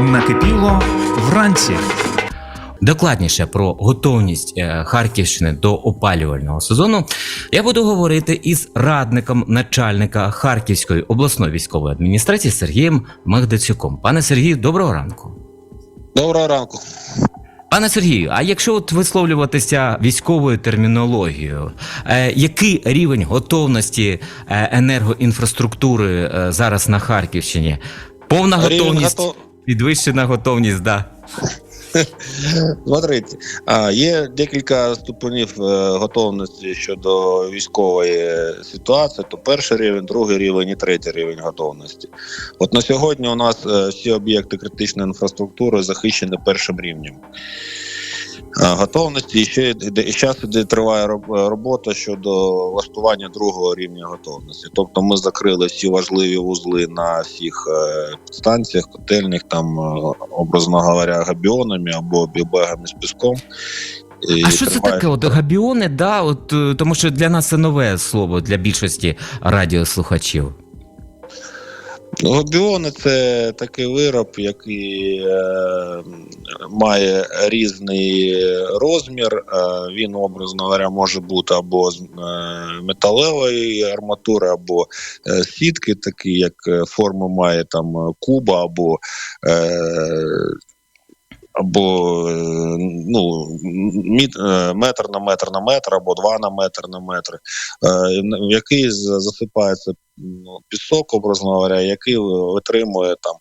Накипіло вранці. Докладніше про готовність е, Харківщини до опалювального сезону я буду говорити із радником начальника Харківської обласної військової адміністрації Сергієм Магдацюком. Пане Сергію, доброго ранку. Доброго ранку. Пане Сергію, а якщо от висловлюватися військовою термінологією, е, який рівень готовності е, енергоінфраструктури е, зараз на Харківщині? Повна Рівень готовність, готов- підвищена готовність, да. Смотрите, є декілька ступенів е, готовності щодо військової ситуації. То перший рівень, другий рівень і третій рівень готовності. От на сьогодні у нас е, всі об'єкти критичної інфраструктури захищені першим рівнем. Готовності і ще зараз іде триває роб- робота щодо влаштування другого рівня готовності. Тобто ми закрили всі важливі вузли на всіх е, станціях, котельних, там, е, образно говоря, габіонами або бібегами з піском. І А що це таке? От габіони, да, от е, тому що для нас це нове слово для більшості радіослухачів. Ну, Габіони це такий вироб, який е, має різний розмір. Е, він, образно говоря, може бути або з е, металевої арматури, або е, сітки, такі як форму має там куба, або е, або ну, метр на метр на метр, або два на метр на метр, який засипається пісок, образно говоря, який витримує там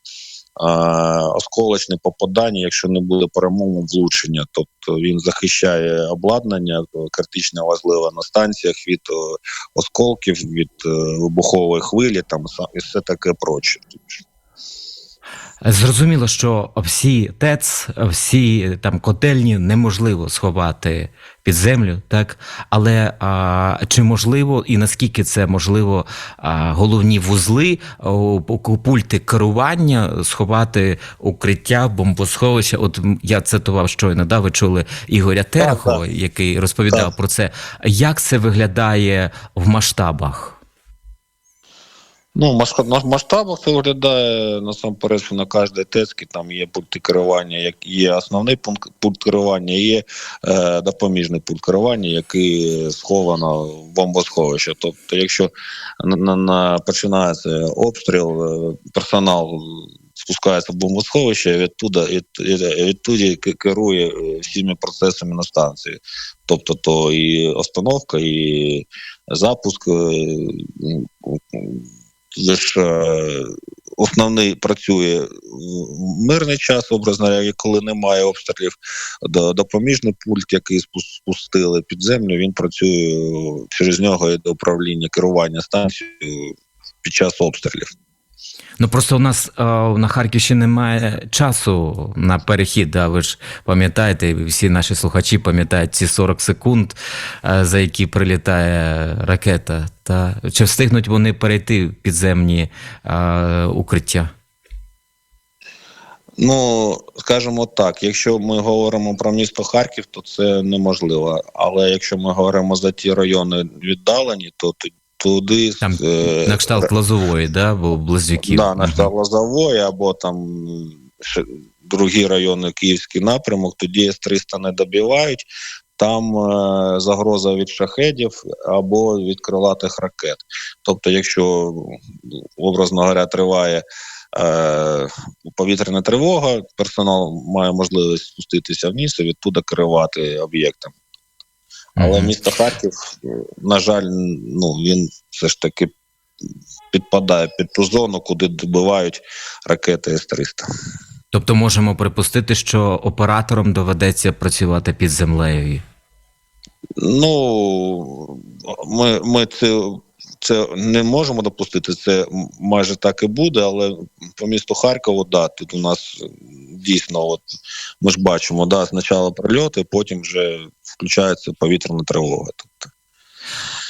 осколочне попадання, якщо не буде прямого влучення. Тобто він захищає обладнання критично важливе на станціях від е, осколків, від е, вибухової хвилі, там і все таке проче. Зрозуміло, що всі ТЕЦ, всі там котельні неможливо сховати під землю, так але а, чи можливо і наскільки це можливо а, головні вузли, пульти керування сховати укриття, бомбосховища? От я цитував щойно, да, ви чули Ігоря Терехова, який розповідав Так. про це. Як це виглядає в масштабах? Ну, на масштабах це виглядає насамперед, що на кожній тецькі там є пульти керування, як є основний пункт пульт керування, є е, допоміжний пульт керування, який сховано в бомбосховище. Тобто, якщо на, на, на починається обстріл, е, персонал спускається в бомбосховище, відтуда від, керує е, всіми процесами на станції. Тобто, то і остановка, і запуск. е, лиш е, основний працює в мирний час, образно, коли немає обстрілів. До- Допоміжний пульт, який спус- спустили під землю, він працює через нього йде управління керування станцією під час обстрілів. Ну просто у нас на Харківщині немає часу на перехід. Да? Ви ж пам'ятаєте, всі наші слухачі пам'ятають ці 40 секунд, за які прилітає ракета. Та чи встигнуть вони перейти в підземні укриття? Ну, скажімо так, якщо ми говоримо про місто Харків, то це неможливо. Але якщо ми говоримо за ті райони віддалені, то туди Там е, на кшталт Лазової, да? бо близнюків. Да, на Мгм. штаб Лозової або там другі райони Київський напрямок, тоді С-300 не добивають. Там е, загроза від шахедів або від крилатих ракет. Тобто, якщо образно говоря, триває е, повітряна тривога, персонал має можливість спуститися вниз і відтуди керувати об'єктом. Але місто Харків, на жаль, ну він все ж таки підпадає під ту зону, куди добивають ракети С-300. Тобто можемо припустити, що операторам доведеться працювати під землею. Ну ми, ми це, це не можемо допустити. Це майже так і буде, але по місту Харкову, да, тут у нас дійсно, от ми ж бачимо, да, спочатку прильоти, потім вже включається повітряна тривога. Тобто,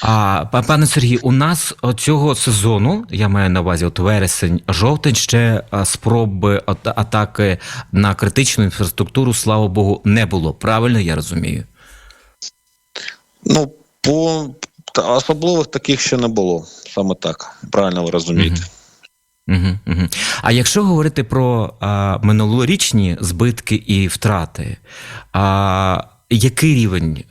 А пане Сергію, у нас цього сезону, я маю на увазі, от вересень, жовтень, ще спроби атаки на критичну інфраструктуру, слава Богу, не було. Правильно я розумію? ну, по особливих таких ще не було. Саме так, правильно ви розумієте. Мгм. Угу, угу. А якщо говорити про а, минулорічні збитки і втрати, а, який рівень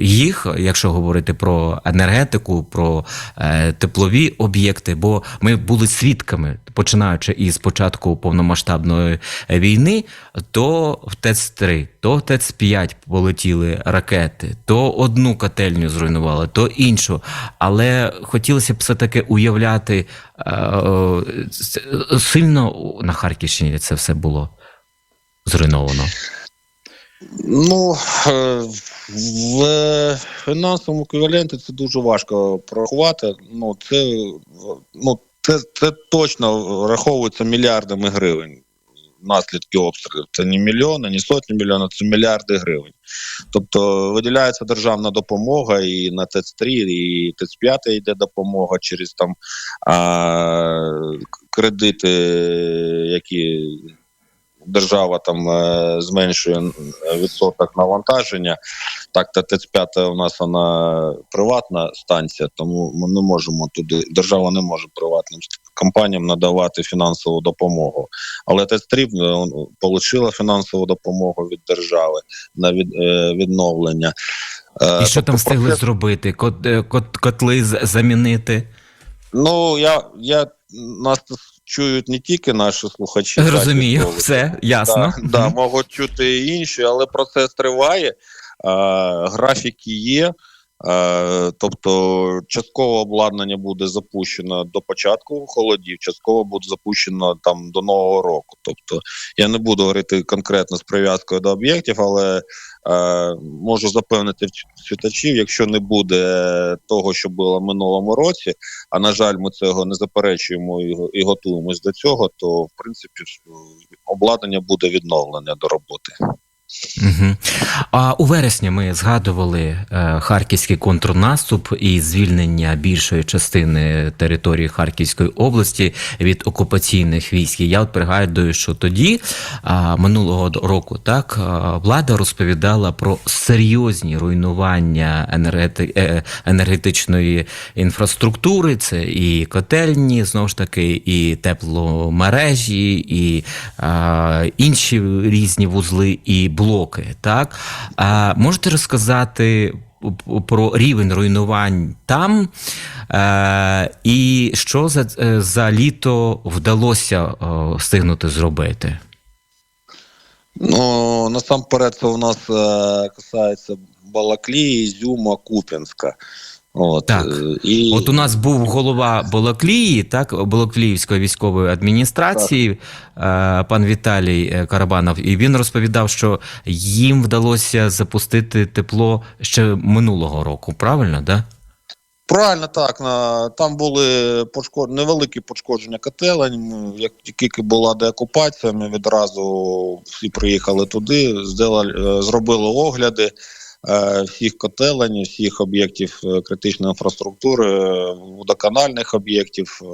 їх, якщо говорити про енергетику, про е, теплові об'єкти? Бо ми були свідками, починаючи із початку повномасштабної війни, то в ТЕЦ-3, то в ТЕЦ-5 полетіли ракети, то одну котельню зруйнували, то іншу. Але хотілося б все-таки уявляти е, сильно на Харківщині це все було зруйновано. Ну е, в фінансовому еквіваленті це дуже важко порахувати. Ну це ну це, це точно враховується мільярдами гривень. Наслідки обстрілів це не мільйони, не сотні мільйонів, це мільярди гривень. Тобто виділяється державна допомога і на ТЕЦ-3, і ТЕЦ-5 йде допомога через там а, кредити, які держава там е, зменшує е, відсоток навантаження. Так, та ТЕЦ-5 у нас вона приватна станція, тому ми не можемо туди. Держава не може приватним компаніям надавати фінансову допомогу. Але ТЕЦ-3 отримала фінансову допомогу від держави на від, е, відновлення. Е, І що там тобто встигли зробити? Кот, е, кот, котли замінити? Ну я, я нас чують не тільки наші слухачі. Розумію, так, все ясно. Да, да, можуть чути і інші, але процес триває. А, графіки є. А, тобто, частково обладнання буде запущено до початку холодів, частково буде запущено там до нового року. Тобто, я не буду говорити конкретно з прив'язкою до об'єктів, але е, можу запевнити читачів, якщо не буде того, що було минулому році, а на жаль, ми цього не заперечуємо і, і готуємось до цього, то в принципі е, обладнання буде відновлене до роботи. Угу. А у вересні ми згадували е, харківський контрнаступ і звільнення більшої частини території Харківської області від окупаційних військ. Я от пригадую, що тоді минулого року так влада розповідала про серйозні руйнування енергети, е, енергетичної інфраструктури. Це і котельні, знову ж таки, і тепломережі, і а, інші різні вузли і блоки. Так а, можете розказати про рівень руйнувань там, е, і що за, за літо вдалося встигнути зробити? Ну насамперед, це у нас е, касається Балаклії, Ізюма, Куп'янська. От, Так. е, і... От у нас був голова Балаклії, так, Балакліївської військової адміністрації, е, пан Віталій е, Карабанов, і він розповідав, що їм вдалося запустити тепло ще минулого року. Правильно, да? Правильно, так. На, там були пошкод... невеликі пошкодження котелень. Як тільки була деокупація, ми відразу всі приїхали туди, зробили огляди всіх котелень, всіх об'єктів е, критичної інфраструктури, е, водоканальних об'єктів, е,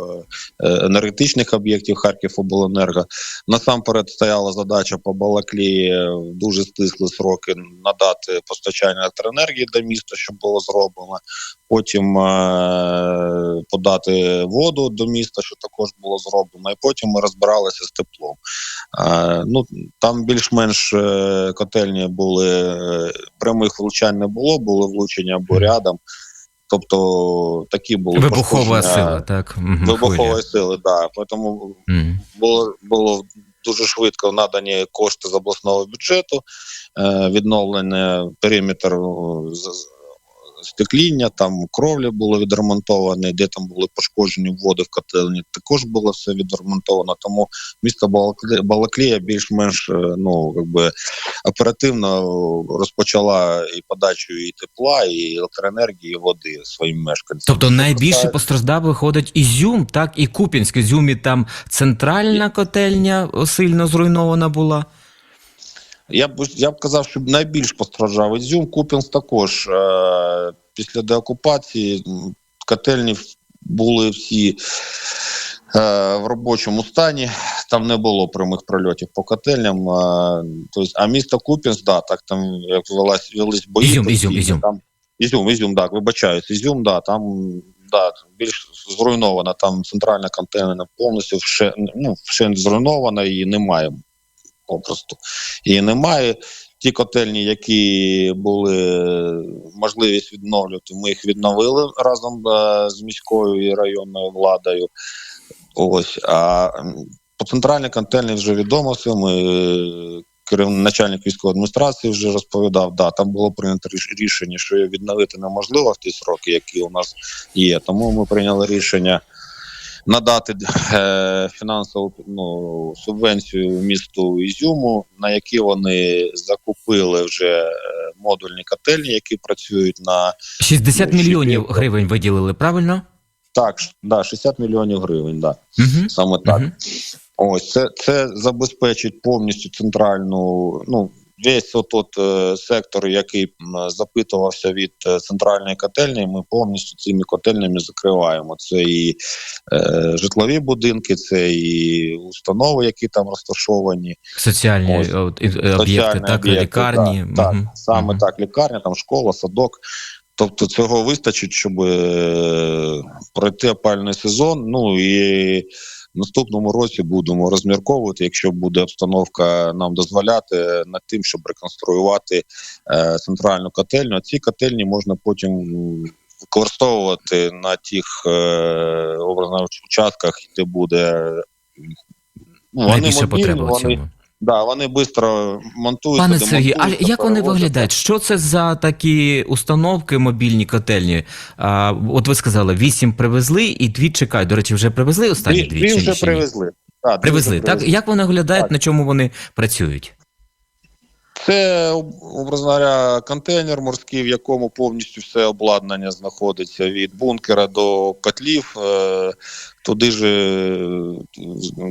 е, енергетичних об'єктів Харківобленерго. Насамперед стояла задача по Балаклії е, в дуже стислі сроки надати постачання електроенергії до міста, що було зроблено потім е- подати воду до міста, що також було зроблено, і потім ми розбиралися з теплом. Е- ну, там більш-менш е- котельні були е, прямих влучань не було, були влучення або рядом. Тобто такі були Вибухова сила, так. Вибухової сили, да. Тому Мгм. було було дуже швидко надані кошти з обласного бюджету, е, відновлення периметр стекління, там кровлі були відремонтовані, де там були пошкоджені води в котельні, також було все відремонтовано. Тому місто Балаклія, більш-менш е, ну якби оперативно розпочала і подачу і тепла, і електроенергії, і води своїм мешканцям. Тобто найбільше постраждав виходить Ізюм, так, і Куп'янськ. Ізюмі там центральна котельня сильно зруйнована була. Я б я б казав, що найбільш постраждав Ізюм, Куп'янськ також е, після деокупації котельні були всі е, в робочому стані. Там не було прямих прольотів по котельням. Е, тобто, а місто Куп'янськ, да, так там як велась велись бої. Ізюм, постійно, Ізюм, Ізюм. Там, Ізюм, Ізюм, так, вибачаюсь, Ізюм, да, там да, більш зруйнована. Там центральна контейнерна повністю ще, ну, ще зруйнована, її немає попросту. Її немає. Ті котельні, які були можливість відновлювати, ми їх відновили разом е, з міською і районною владою. Ось а по центральній котельні вже відомо. Ми е, начальник військової адміністрації вже розповідав. Да, там було прийнято ріш- рішення, що відновити неможливо в ті сроки, які у нас є. Тому ми прийняли рішення надати е, фінансову ну, субвенцію місту Ізюму, на які вони закупили вже е, модульні котельні, які працюють на 60 Ну, мільйонів гривень виділили, правильно? так, да, 60 мільйонів гривень. Да. Угу. Саме так. Мгм. Ось це, це забезпечить повністю центральну. Ну весь отот е, сектор, який запитувався від е, центральної котельні, ми повністю цими котельнями закриваємо. Це і е, житлові будинки, це і установи, які там розташовані. Соціальні Ось. е, об'єкти, так, об'єкти, лікарні. Так, так, Мгм. саме Мгм. так, лікарня, там школа, садок. Тобто цього вистачить, щоб е, пройти опальний сезон. Ну і в наступному році будемо розмірковувати, якщо буде обстановка нам дозволяти над тим, щоб реконструювати е, центральну котельню. А ці котельні можна потім використовувати на тих е, образних участках, де буде. Ну, вони мобільні, вони. Да, вони швидко монтуються. Пане Сергій, а як вони виглядають? Що це за такі установки мобільні котельні? А, от ви сказали, вісім привезли і дві чекають. До речі, вже привезли останні Дві, дві? дві вже привезли. Да, Привезли, вже так? Як вони виглядають, Так. на чому вони працюють? Це образно говоря, контейнер морський, в якому повністю все обладнання знаходиться від бункера до котлів. Е, Туди ж е,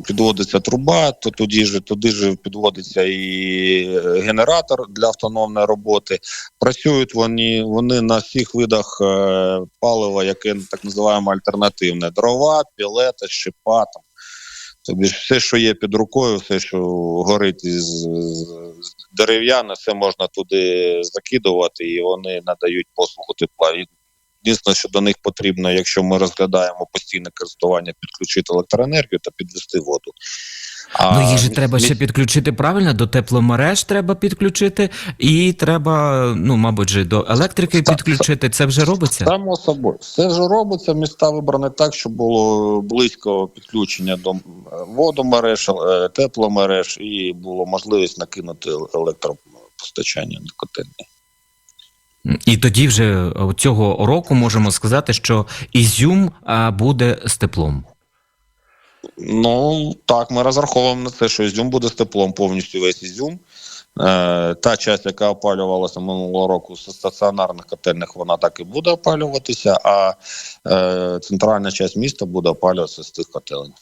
підводиться труба, то туди ж туди ж підводиться і генератор для автономної роботи. Працюють вони, вони на всіх видах е, палива, яке так називаємо альтернативне: дрова, пілета, щепа. Тобі все, що є під рукою, все, що горить із з дерев'яне, все можна туди закидувати, і вони надають послугу тепла. І Дійсно, що до них потрібно, якщо ми розглядаємо постійне користування, підключити електроенергію та підвести воду. А ну їх же треба ще підключити правильно, до тепломереж треба підключити, і треба, ну, мабуть, же до електрики Ста- підключити. Це вже робиться? Само собою, все ж робиться. Міста вибрані так, щоб було близько підключення до м, водомереж, е, тепломереж, і було можливість накинути електропостачання на котельні. І тоді вже е, цього року можемо сказати, що Ізюм а, буде з теплом. Ну так, ми розраховуємо на це, що Ізюм буде з теплом повністю весь Ізюм. Е, та часть, яка опалювалася минулого року з стаціонарних котельних, вона так і буде опалюватися, а е, центральна часть міста буде опалюватися з тих котелень.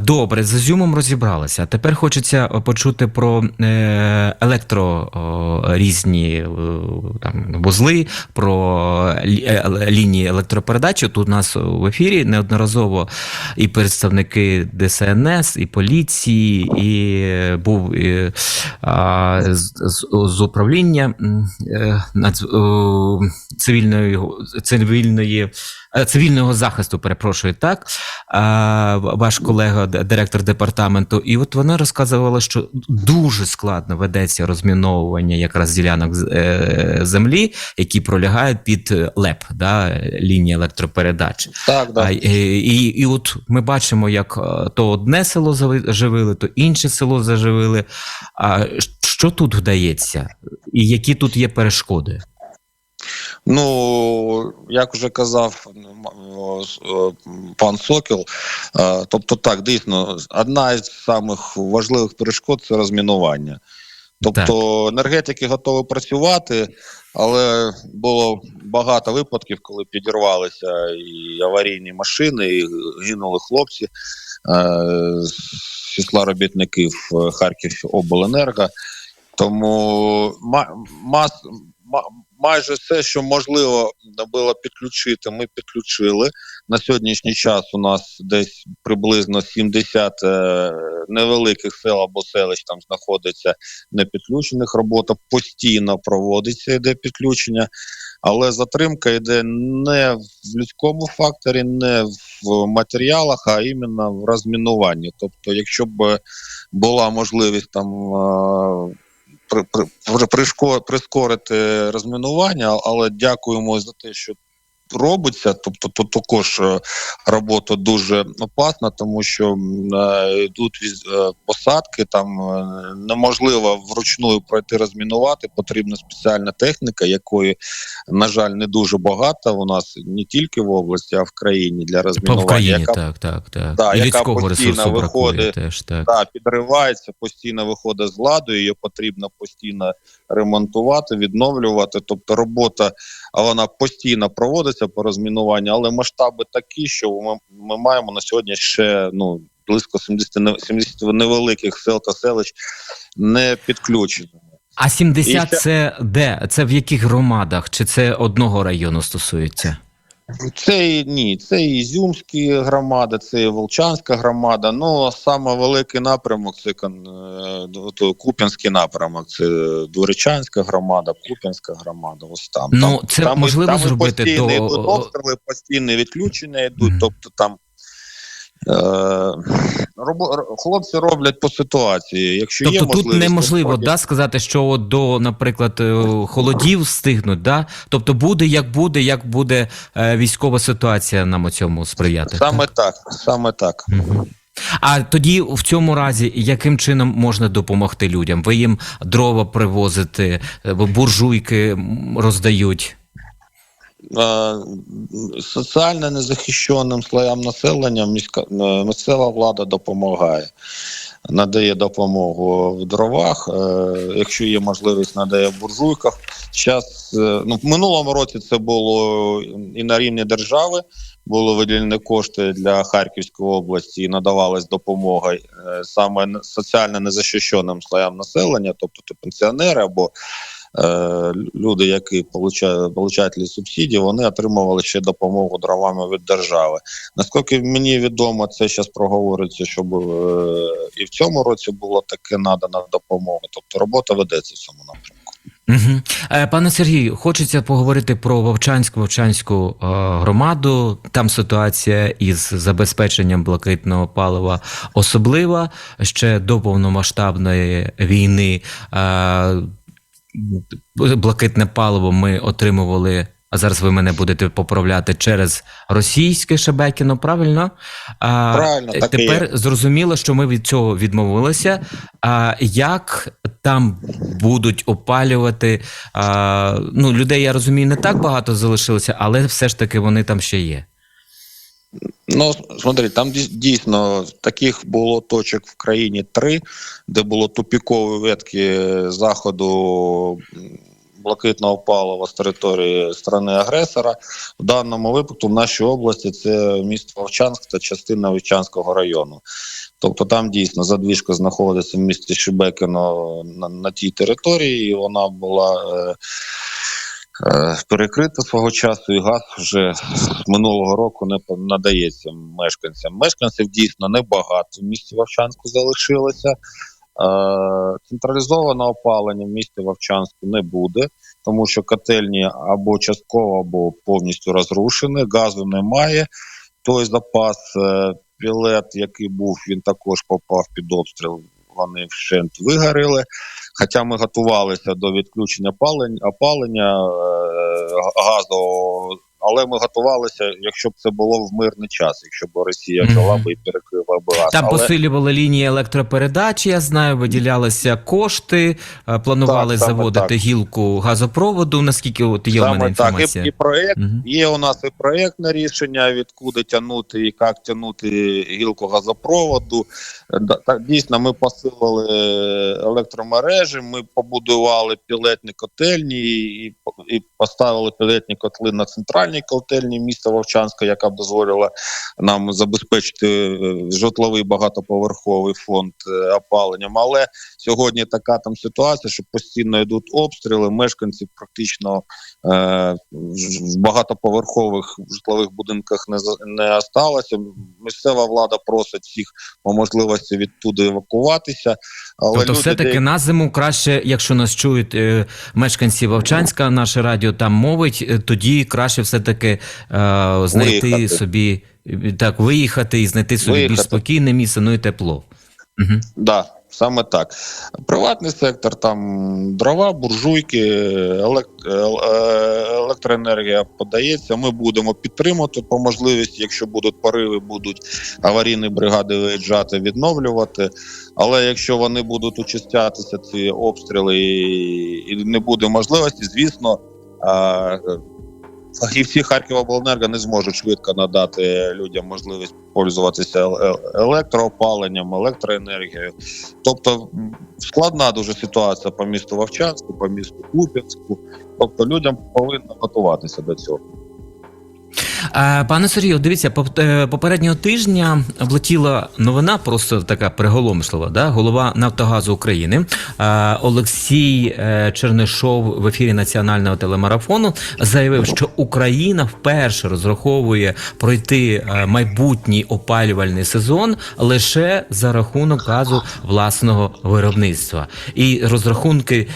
Добре, з Ізюмом розібралися. Тепер хочеться почути про е, електро різні е, там вузли, про е, лінії електропередачі. Тут у нас в ефірі неодноразово і представники ДСНС, і поліції, і е, був і, а, з, з, управління е, е, цивільної цивільної. Е, Цивільного захисту, перепрошую, так ваш колега, директор департаменту, і от вона розказувала, що дуже складно ведеться розміновування якраз ділянок е, землі, які пролягають під е, ЛЕП, да, лінії електропередач. Так, да. і, і от ми бачимо, як то одне село заживили, то інше село заживили. А що тут вдається? І які тут є перешкоди? Ну, як вже казав о, пан Сокіл, е, тобто так, дійсно, одна із самих важливих перешкод це розмінування. Тобто енергетики готові працювати, але було багато випадків, коли підірвалися і аварійні машини, і гинули хлопці е, з числа робітників е, Харків обленерго. Тому ма- мас, ма- майже все, що можливо було підключити, ми підключили. На сьогоднішній час у нас десь приблизно 70 е, невеликих сел або селищ там знаходиться непідключених. Робота постійно проводиться, йде підключення, але затримка йде не в людському факторі, не в матеріалах, а іменно в розмінуванні. Тобто, якщо б була можливість там. е, пришко- прискорити розмінування, але дякуємо за те, що робиться. Тобто, тут також е, робота дуже опасна, тому що е, йдуть е, посадки, там неможливо вручну пройти розмінувати. Потрібна спеціальна техніка, якої, на жаль, не дуже багато. У нас не тільки в області, а в країні для розмінування. в країні, яка так, так, так. Да, і яка постійно виходить. теж, так. та, підривається, постійно виходить з ладу, її потрібно постійно ремонтувати, відновлювати. Тобто робота вона постійно проводиться по розмінуванню, але масштаби такі, що ми, ми маємо на сьогодні ще ну близько 70, не- 70 невеликих сел та селищ не підключені. А 70 ще- це де? Це в яких громадах? Чи це одного району стосується? Це ні, це Ізюмські громади, це Волчанська громада. Ну саме великий напрямок це е, Куп'янський напрямок. Це Дворичанська громада, Куп'янська громада. Ось там Ну, там, це там, можливо там зробити постійні до- обстріли, постійні відключення йдуть. Мгм. Тобто там хлопці роблять по ситуації. Якщо є Тобто тут неможливо да, сказати, що от до, наприклад, е, холодів встигнуть, да? Тобто буде як буде, як буде е, військова ситуація нам у цьому сприяти. саме так, саме так. А тоді в цьому разі яким чином можна допомогти людям? Ви їм дрова привозите, е, буржуйки роздають. Е, соціально незахищеним слоям населення міська е, місцева влада допомагає. Надає допомогу в дровах, е, якщо є можливість, надає в буржуйках. Зараз, ну, в минулому році це було і на рівні держави, були виділені кошти для Харківської області і надавалась допомога саме соціально незахищеним слоям населення, тобто це пенсіонери або люди, які получателі субсидій, вони отримували ще допомогу дровами від держави. Наскільки мені відомо, це зараз проговориться, щоб е, і в цьому році було таке надана допомога. Тобто робота ведеться в цьому напрямку. Угу. Е, пане Сергію, хочеться поговорити про Вовчанську Вовчанську е, громаду. Там ситуація із забезпеченням блакитного палива особлива. Ще до повномасштабної війни е, блакитне паливо ми отримували. А зараз ви мене будете поправляти через російське Шебекіно, правильно? А, Правильно, так і тепер є. зрозуміло, що ми від цього відмовилися. А як там будуть опалювати? А, ну, людей, я розумію, не так багато залишилося, але все ж таки вони там ще є. Ну, смотри, там дійсно таких було точок в країні три, де було тупікові ветки заходу блакитного палива з території страни агресора. В даному випадку в нашій області це місто Вовчанськ та частина Вовчанського району. Тобто там дійсно задвіжка знаходиться в місті Шебекино на, на тій території, і вона була. Е, Перекрита свого часу, і газ вже минулого року не надається мешканцям. Мешканців дійсно небагато в місті Вовчанську залишилося. Е, Централізоване опалення в місті Вовчанську не буде, тому що котельні або частково, або повністю розрушені, газу немає. Той запас е, пілет, який був, він також попав під обстріл. Вони вщент вигоріли. Хоча ми готувалися до відключення опалення, опалення е, газу, але ми готувалися, якщо б це було в мирний час, якщо б Росія взяла б і перекрила б газ. Там але... посилювали лінії електропередачі, я знаю, виділялися кошти, е, планували Так, заводити так. гілку газопроводу, наскільки от є у мене Саме так, і, і проект Мгм. Є у нас і проєктне рішення, відкуди тягнути і як тягнути гілку газопроводу. Е, Так, дійсно, ми посилили електромережі, ми побудували пілетні котельні і, і поставили пілетні котли на центральній центральній котельні міста Вовчанська, яка б дозволила нам забезпечити е, житловий багатоповерховий фонд е, опаленням. Але сьогодні така там ситуація, що постійно йдуть обстріли. Мешканців практично е, в багатоповерхових житлових будинках не не осталося. Місцева влада просить всіх по можливості відтуди евакуватися. Але Тобто, люди все-таки деякі- на зиму краще, якщо нас чують е, мешканці Вовчанська, наше радіо там мовить, е, тоді краще все-таки е, знайти Виїхати. собі е, так, виїхати і знайти собі більш спокійне місце, ну і тепло. Угу. Да, саме так. Приватний сектор, там дрова, буржуйки, елек- е- електроенергія подається. Ми будемо підтримувати по можливості, якщо будуть пориви, будуть аварійні бригади виїжджати, відновлювати. Але якщо вони будуть участятися, ці обстріли, і не буде можливості, звісно. Фахівці Харківобленерго не зможуть швидко надати людям можливість пользуватися ел- ел- електроопаленням, електроенергією. Тобто складна дуже ситуація по місту Вовчанську, по місту Куп'янську. Тобто людям повинно готуватися до цього. Пане Сергію, дивіться, е, попереднього тижня влетіла новина, просто така приголомшлива. Да? Голова Нафтогазу України Олексій е, Чернишов в ефірі національного телемарафону заявив, що Україна вперше розраховує пройти е, майбутній опалювальний сезон лише за рахунок газу власного виробництва. І розрахунки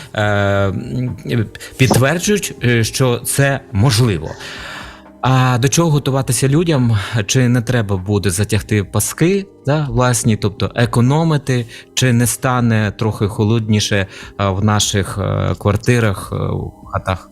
підтверджують, що це можливо. А до чого готуватися людям? Чи не треба буде затягти паски, да, власні, тобто економити, чи не стане трохи холодніше в наших е, квартирах, е, в хатах?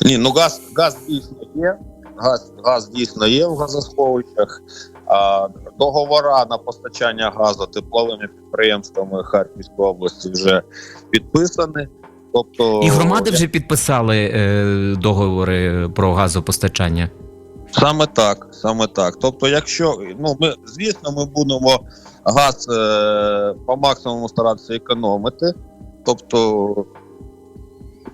Ні, ну газ, газ дійсно є. Газ, газ дійсно є в газосховищах. А, договора на постачання газу тепловими підприємствами Харківської області вже підписані. Тобто І громади вже підписали е, договори про газопостачання. Саме так, саме так. Тобто, якщо ну ми звісно, ми будемо газ е, по максимуму старатися економити. Тобто,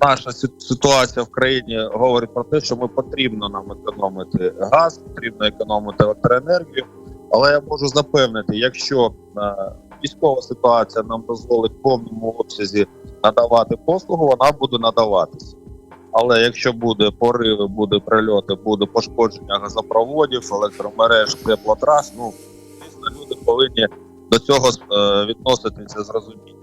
наша ситуація в країні говорить про те, що ми потрібно нам економити газ, потрібно економити електроенергію. Але я можу запевнити, якщо е, військова ситуація нам дозволить в повному обсязі надавати послугу, вона буде надаватися. Але якщо буде пориви, буде прильоти, буде пошкодження газопроводів, електромереж, теплотрас, ну звісно, люди повинні до цього е, відноситися з розумінням.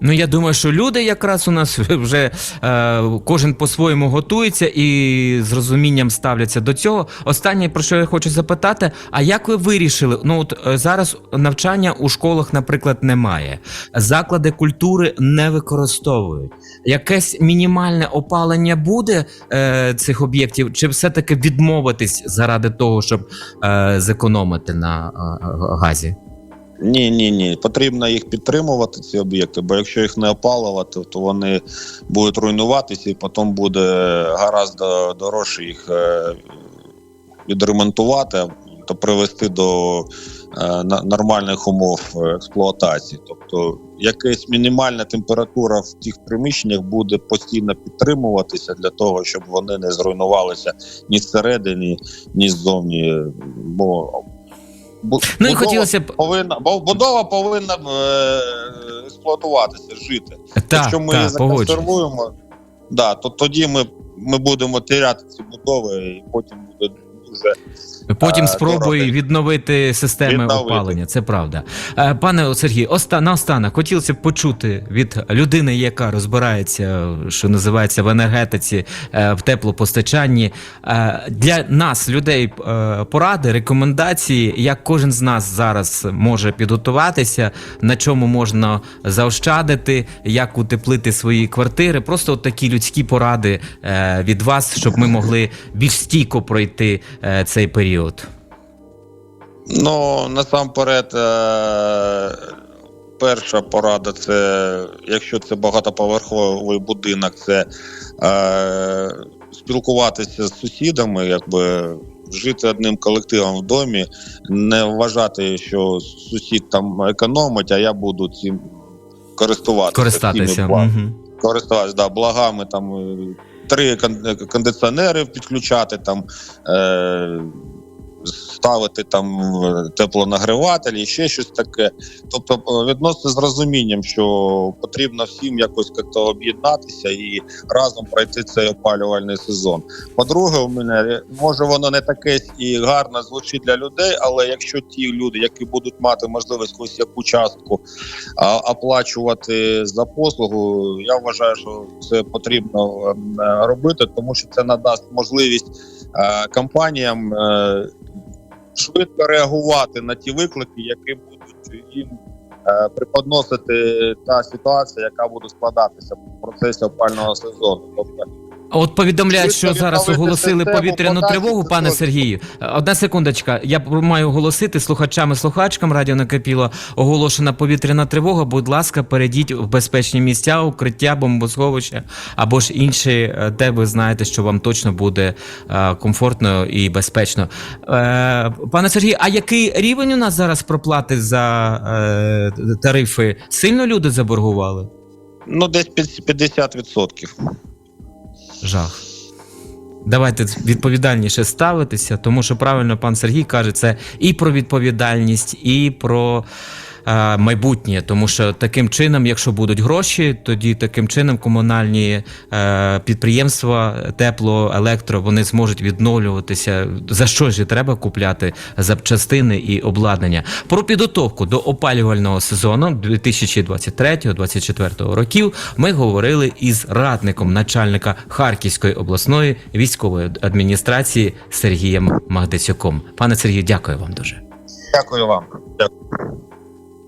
Ну я думаю, що люди якраз у нас вже е, кожен по-своєму готується і з розумінням ставляться до цього. Останнє про що я хочу запитати: а як ви вирішили? Ну от е, зараз навчання у школах, наприклад, немає. Заклади культури не використовують. Якесь мінімальне опалення буде е, цих об'єктів, чи все-таки відмовитись заради того, щоб е, зекономити на е, газі? Ні, ні, ні. Потрібно їх підтримувати, ці об'єкти, бо якщо їх не опалювати, то вони будуть руйнуватися, і потім буде гораздо дорожче їх е, відремонтувати та привести до е, нормальних умов експлуатації. Тобто, якась мінімальна температура в тих приміщеннях буде постійно підтримуватися для того, щоб вони не зруйнувалися ні зсередині, ні ззовні. Бо бу- Ну і хотілося б повинна, бо будова повинна е, експлуатуватися, жити. так, Якщо ми її законсервуємо, да, то тоді ми, ми будемо теряти ці будови, і потім буде дуже Потім Е, спробуй відновити системи Відновити. опалення. Це правда. Е, Пане Сергій, оста наостанок хотілося б почути від людини, яка розбирається, що називається в енергетиці, е, в теплопостачанні. Для нас, людей, поради, рекомендації, як кожен з нас зараз може підготуватися, на чому можна заощадити, як утеплити свої квартири. Просто от такі людські поради від вас, щоб ми могли більш стійко пройти цей період. Ну, насамперед, е- перша порада це, якщо це багатоповерховий будинок, це е- спілкуватися з сусідами, якби жити одним колективом в домі, не вважати, що сусід там економить, а я буду цим користуватися. Користатися. благами. Користуватися да, благами там е, три кондиціонери підключати там. Е- Ставити там е, теплонагріватель ще щось таке. Тобто е, відносно з розумінням, що потрібно всім якось як-то об'єднатися і разом пройти цей опалювальний сезон. По-друге, у мене може воно не таке і гарно звучить для людей, але якщо ті люди, які будуть мати можливість ось яку частку оплачувати за послугу, я вважаю, що це потрібно ем, робити, тому що це надасть можливість е, компаніям швидко реагувати на ті виклики, які будуть їм е, преподносити та ситуація, яка буде складатися в процесі опального сезону. Тобто От повідомляють, що зараз оголосили повітряну тривогу, пане. Сергію. Одна секундочка. Я маю оголосити слухачам і слухачкам радіо накипіло. Оголошена повітряна тривога. Будь ласка, перейдіть в безпечні місця, укриття, бомбосховища або ж інші, е, де ви знаєте, що вам точно буде е, комфортно і безпечно. Е, Пане Сергію, а який рівень у нас зараз проплати за тарифи? Сильно люди заборгували? ну десь під 50%. Жах. Давайте відповідальніше ставитися, тому що правильно пан Сергій каже, це і про відповідальність, і про майбутнє. Тому що таким чином, якщо будуть гроші, тоді таким чином комунальні е, підприємства, тепло, електро, вони зможуть відновлюватися. За що ж і треба купляти запчастини і обладнання? Про підготовку до опалювального сезону 2023-2024 років ми говорили із радником начальника Харківської обласної військової адміністрації Сергієм Магдицюком. Пане Сергію, дякую вам дуже. Дякую вам. Дякую.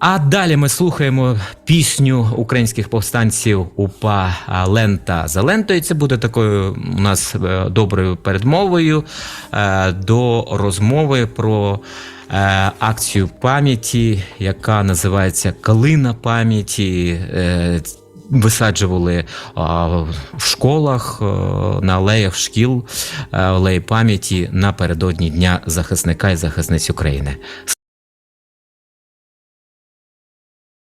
А далі ми слухаємо пісню українських повстанців УПА Лента за лентою. Це буде такою у нас е, доброю передмовою е, до розмови про е, акцію пам'яті, яка називається Калина пам'яті. Висаджували в школах, на алеях шкіл, алеї пам'яті напередодні Дня захисника і захисниць України.